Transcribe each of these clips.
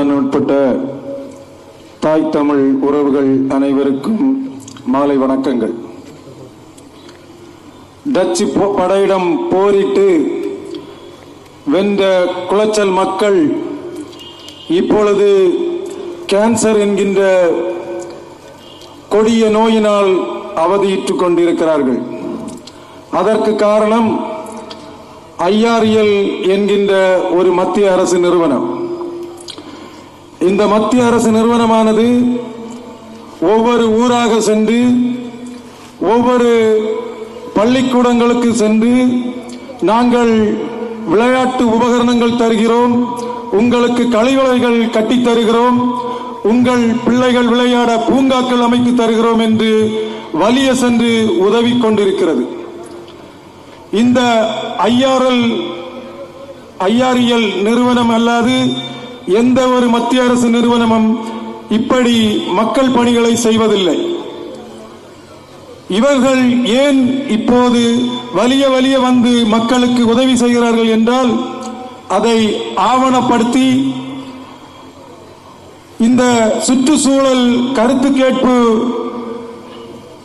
அண்ணன் உட்பட்ட தாய் தமிழ் உறவுகள் அனைவருக்கும் மாலை வணக்கங்கள். டச்சு படையிடம் போரிட்டு வென்ற குளச்சல் மக்கள் இப்பொழுது கேன்சர் என்கின்ற கொடிய நோயினால் அவதியுற்றுக் கொண்டிருக்கிறார்கள். அதற்கு காரணம் ஐஆர்எல் என்கின்ற ஒரு மத்திய அரசு நிறுவனம். இந்த மத்திய அரசு நிறுவனமானது ஒவ்வொரு ஊராக சென்று ஒவ்வொரு பள்ளிக்கூடங்களுக்கு சென்று நாங்கள் விளையாட்டு உபகரணங்கள் தருகிறோம் உங்களுக்கு கழிவறைகள் கட்டித் தருகிறோம் உங்கள் பிள்ளைகள் விளையாட பூங்காக்கள் அமைத்து தருகிறோம் என்று வலிய சென்று உதவி கொண்டிருக்கிறது. இந்த ஐஆர்எல் ஐஆர்இஎல் நிறுவனம் அல்லாது எந்த ஒரு மத்திய அரசு நிறுவனமும் இப்படி மக்கள் பணிகளை செய்வதில்லை. இவர்கள் ஏன் இப்போது வலிய வலிய வந்து மக்களுக்கு உதவி செய்கிறார்கள் என்றால் அதை ஆவணப்படுத்தி இந்த சுற்றுச்சூழல் கருத்து கேட்பு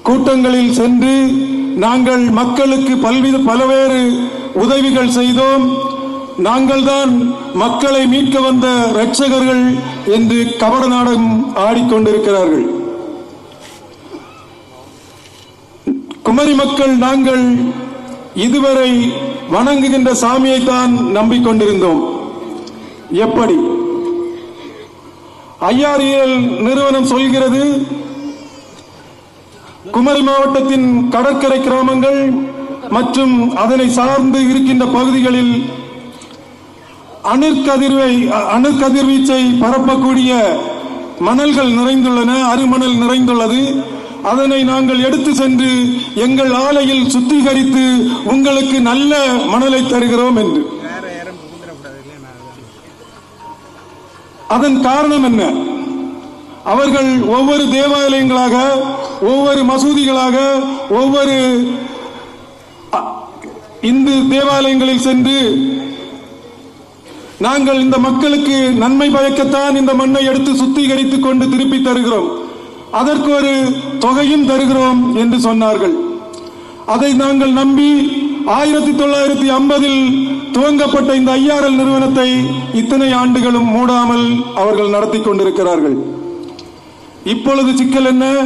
கூட்டங்களில் சென்று நாங்கள் மக்களுக்கு பல்வேறு பல்வேறு உதவிகள் செய்தோம். நாங்கள் தான் மக்களை மீட்க வந்த ரட்சகர்கள் என்று கபட நாடகம் ஆடிக்கொண்டிருக்கிறார்கள். குமரி மக்கள் நாங்கள் இதுவரை வணங்குகின்ற சாமியை தான் நம்பிக்கொண்டிருந்தோம். எப்படி? ஐஆர்இஎல் நிறுவனம் சொல்கிறது குமரி மாவட்டத்தின் கடற்கரை கிராமங்கள் மற்றும் அதனை சார்ந்து இருக்கின்ற பகுதிகளில் அணுக்கதிர்வை அணுக்கதிர்வீச்சை பரப்பக்கூடிய மணல்கள் நிறைந்துள்ளன அருமணல் நிறைந்துள்ளது. அதனை நாங்கள் எடுத்து சென்று எங்கள் ஆலையில் சுத்திகரித்து உங்களுக்கு நல்ல மணலை தருகிறோம் என்று. அதன் காரணம் என்ன? அவர்கள் ஒவ்வொரு தேவாலயங்களாக ஒவ்வொரு மசூதிகளாக ஒவ்வொரு அ- இந்து தேவாலயங்களில் சென்று நாங்கள் இந்த மக்களுக்கு நன்மை பயக்கத்தான் இந்த மண்ணை எடுத்து சுத்திகரித்துக் கொண்டு திருப்பி தருகிறோம். அதற்கு ஒரு தொகையும் தருகிறோம் என்று சொன்னார்கள். அதை நாங்கள் நம்பி ஆயிரத்தி தொள்ளாயிரத்தி ஐம்பதில் துவங்கப்பட்ட இந்த ஐஆர்எல் நிறுவனத்தை இத்தனை ஆண்டுகளும் மூடாமல் அவர்கள் நடத்தி கொண்டிருக்கிறார்கள். இப்பொழுது சிக்கல் என்ன?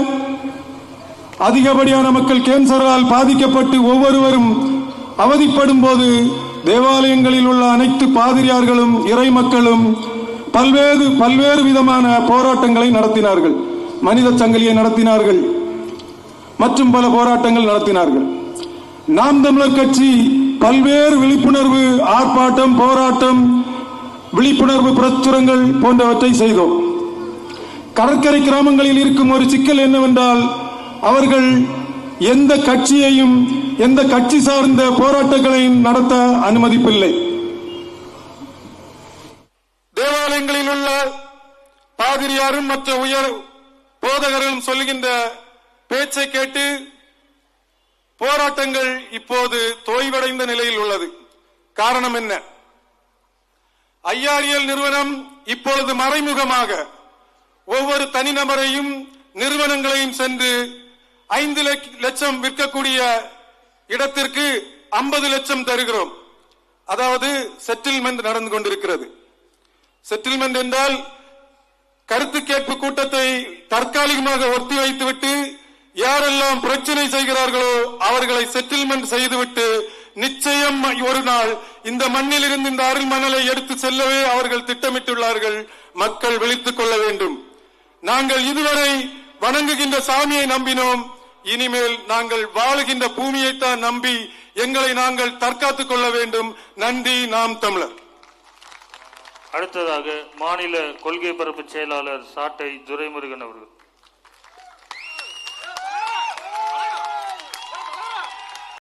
அதிகப்படியான மக்கள் கேன்சரால் பாதிக்கப்பட்டு ஒவ்வொருவரும் அவதிப்படும் போது தேவாலயங்களில் உள்ள அனைத்து பாதிரியார்களும் இறை மக்களும் பல்வேறு பல்வேறு விதமான போராட்டங்களை நடத்தினார்கள். மனித சங்கிலியை நடத்தினார்கள். மற்றும் பல போராட்டங்கள் நடத்தினார்கள். நாம் தமிழர் கட்சி பல்வேறு விழிப்புணர்வு ஆர்ப்பாட்டம் போராட்டம் விழிப்புணர்வு பிரச்சுரங்கள் போன்றவற்றை செய்தோம். கடற்கரை கிராமங்களில் இருக்கும் ஒரு சிக்கல் என்னவென்றால் அவர்கள் எந்த கட்சியையும் எந்த கட்சி சார்ந்த போராட்டங்களையும் நடத்த அனுமதிப்பில்லை. தேவாலயங்களில் உள்ள பாதிரியாரும் மற்ற உயர் போதகர்களும் சொல்லுகின்ற பேச்சை கேட்டு போராட்டங்கள் இப்போது தோய்வடைந்த நிலையில் உள்ளது. காரணம் என்ன? ஐஆர்எல் நிறுவனம் இப்பொழுது மறைமுகமாக ஒவ்வொரு தனிநபரையும் நிறுவனங்களையும் சென்று ஐந்து லட்ச- லட்சம் விற்கக்கூடிய இடத்திற்கு ஐம்பது லட்சம் தருகிறோம். அதாவது செட்டில்மெண்ட் நடந்து கொண்டிருக்கிறது. செட்டில்மெண்ட் என்றால் கருத்து கேட்பு கூட்டத்தை தற்காலிகமாக ஒத்தி வைத்துவிட்டு யாரெல்லாம் பிரச்சனை செய்கிறார்களோ அவர்களை செட்டில்மெண்ட் செய்துவிட்டு நிச்சயம் ஒரு நாள் இந்த மண்ணில் இருந்து இந்த அருள் மணலை எடுத்து செல்லவே அவர்கள் திட்டமிட்டுள்ளார்கள். மக்கள் விழித்துக் கொள்ள வேண்டும். நாங்கள் இதுவரை வணங்குகின்ற சாமியை நம்பினோம். இனிமேல் நாங்கள் வாழுகின்ற பூமியைத்தான் நம்பி எங்களை நாங்கள் தற்காத்துக் கொள்ள வேண்டும். நன்றி நாம் தமிழர். அடுத்ததாக மாநில கொள்கை பரப்பு செயலாளர் சாட்டை துரைமுருகன் அவர்கள்.